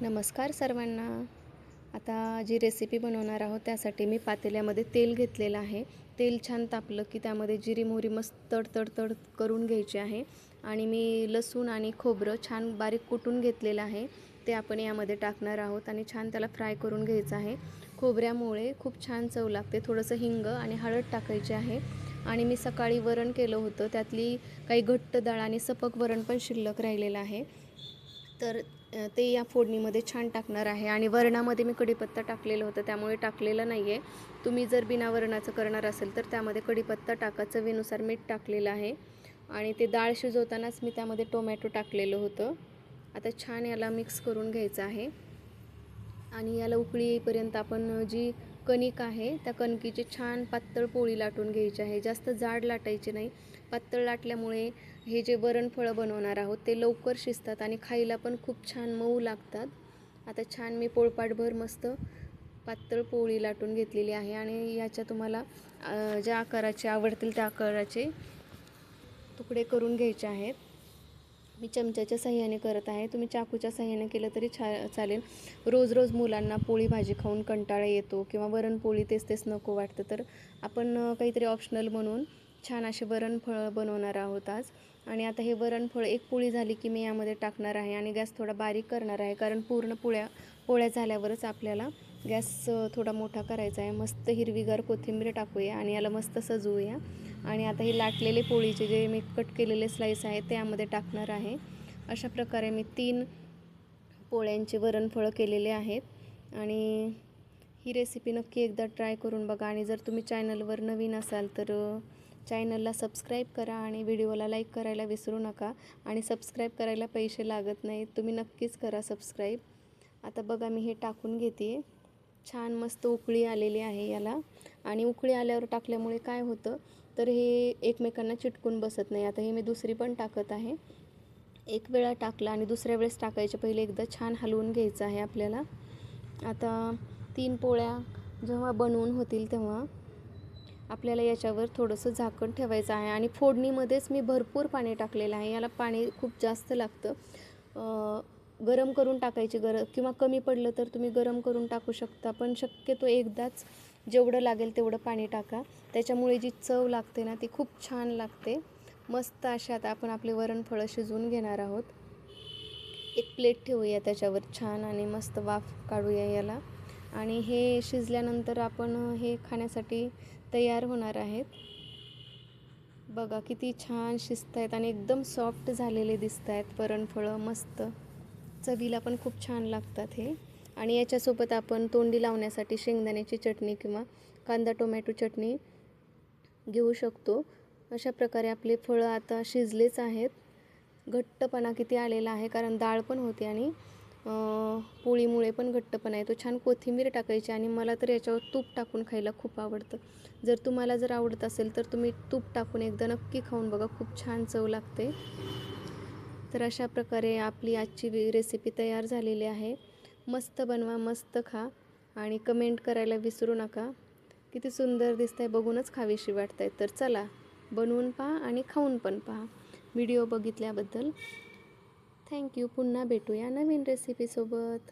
नमस्कार सर्वांना. आता जी रेसिपी बनवणार आहोत त्यासाठी मी पातेल्यामध्ये तेल घेतलेलं आहे. तेल छान तापलं की त्यामध्ये जिरी मोहरी मस्त तड तड करून घ्यायची आहे. आणि मी लसूण आणि खोबरं छान बारीक कुटून घेतलेलं आहे. ते आपण यामध्ये टाकणार आहोत आणि छान त्याला फ्राय करून घ्यायचं आहे. खोबऱ्यामुळे खूप छान चव लागते. थोडंसं हिंग आणि हळद टाकायची आहे. आणि मी सकाळी वरण केलं होतं. त्यातली काही घट्ट डाळ आणि सपक वरण पण शिल्लक राहिलेलं आहे. तर ते या फोडणीमध्ये छान टाकणार आहे. आणि वरणामध्ये मी कढीपत्ता टाकलेलं होतं त्यामुळे टाकलेलं नाही आहे तुम्ही जर बिना वरणाचं करणार असेल तर त्यामध्ये कढीपत्ता टाका. चवीनुसार मीठ टाकलेलं आहे. आणि ते डाळ शिजवतानाच मी त्यामध्ये टोमॅटो टाकलेलं होतं. आता छान याला मिक्स करून घ्यायचं आहे. आणि याला उकळी येईपर्यंत आपण जी कणिक आहे. त्या कणकीची छान पातळ पोळी लाटून घ्यायची आहे. जास्त जाड लाटायची नाही. पातळ लाटल्यामुळे हे जे वरणफळं बनवणार आहोत ते लवकर शिजतात आणि खायला पण खूप छान मऊ लागतात. आता छान मी पोळपाटभर मस्त पातळ पोळी लाटून घेतलेली आहे आणि याच्या तुम्हाला ज्या आकाराचे आवडतील त्या आकाराचे तुकडे करून घ्यायचे आहेत. मी चमच्याच्या साह्याने करत आहे. तुम्ही चाकूच्या साह्याने केलं तरी छा चालेल. रोज रोज मुलांना पोळी भाजी खाऊन कंटाळा येतो किंवा वरणपोळी तेच तेच नको वाटतं. तर आपण काहीतरी ऑप्शनल म्हणून छान असे वरणफळं बनवणार आहोत आज. आणि आता हे वरणफळ एक पोळी झाली की मी यामध्ये टाकणार आहे आणि गॅस थोडा बारीक करणार आहे. कारण पूर्ण पोळ्या पोळ्या झाल्यावरच आपल्याला गॅस थोडा मोठा करायचा आहे. मस्त हिरवीगार कोथिंबीर टाकूया आणि याला मस्त सजवूया. आणि आता हे लाटलेले पोळीचे जे मी कट केलेले स्लाईस आहेत त्यामध्ये टाकणार आहे. अशा प्रकारे मी तीन पोळ्यांचे वरणफळं केलेले आहेत. आणि ही रेसिपी नक्की एकदा ट्राय करून बघा. आणि जर तुम्ही चॅनलवर नवीन असाल तर चॅनलला सबस्क्राईब करा आणि व्हिडिओला लाईक करायला विसरू नका. आणि सबस्क्राईब करायला पैसे लागत नाहीत. तुम्ही नक्कीच करा सबस्क्राईब आता बघा मी हे टाकून घेते. छान मस्त उकळी आलेली आहे याला. आणि उकळी आल्यावर टाकल्यामुळे काय होतं तर हे एकमेकांना चिटकून बसत नाही. आता हे मी दुसरी पण टाकत आहे. एक वेळा टाकला आणि दुसऱ्या वेळेस टाकायच्या. पहिले एकदा छान हलवून घ्यायचं आहे आपल्याला. आता तीन पोळ्या जेव्हा बनवून होतील तेव्हा आपल्याला याच्यावर थोडंसं झाकण ठेवायचं आहे. आणि फोडणीमध्येच मी भरपूर पाणी टाकलेलं आहे. याला पाणी खूप जास्त लागतं. गरम करून टाकायची गर किंवा कमी पडलं तर तुम्ही गरम करून टाकू शकता. पण शक्यतो एकदाच जेवढं लागेल तेवढं पाणी टाका. त्याच्यामुळे जी चव लागते ना ती खूप छान लागते. मस्त अशा आता आपण आपले वरणफळं शिजवून घेणार आहोत. एक प्लेट ठेवूया त्याच्यावर छान आणि मस्त वाफ काढूया याला. आणि हे शिजल्यानंतर आपण हे खाण्यासाठी तयार होणार आहेत. बघा किती छान शिजत आहेत आणि एकदम सॉफ्ट झालेले दिसत आहेत वरणफळं मस्त. चवीला पण खूप छान लागतात हे. आणि याच्यासोबत आपण तोंडी लावण्यासाठी शेंगदाण्याची चटणी किंवा कांदा टोमॅटो चटणी घेऊ शकतो. अशा प्रकारे आपले फळं आता शिजलेच आहेत. घट्टपणा किती आलेला आहे कारण डाळ पण होती आणि पोळीमुळे पण घट्टपणा आहे तो छान कोथिंबीर टाकायची आणि मला तर याच्यावर तूप टाकून खायला खूप आवडतं. जर तुम्हाला जर आवडत असेल तर तुम्ही तूप टाकून एकदा नक्की खाऊन बघा. खूप छान चव लागते. तर अशा प्रकारे आपली आजची रेसिपी तयार झालेली आहे. मस्त बनवा मस्त खा आणि कमेंट करायला विसरू नका. किती सुंदर दिसत आहे बघूनच खावीशी वाटत आहे तर चला बनवून पहा आणि खाऊन पण पहा. व्हिडिओ बघितल्याबद्दल थँक्यू पुन्हा भेटूया नवीन रेसिपीसोबत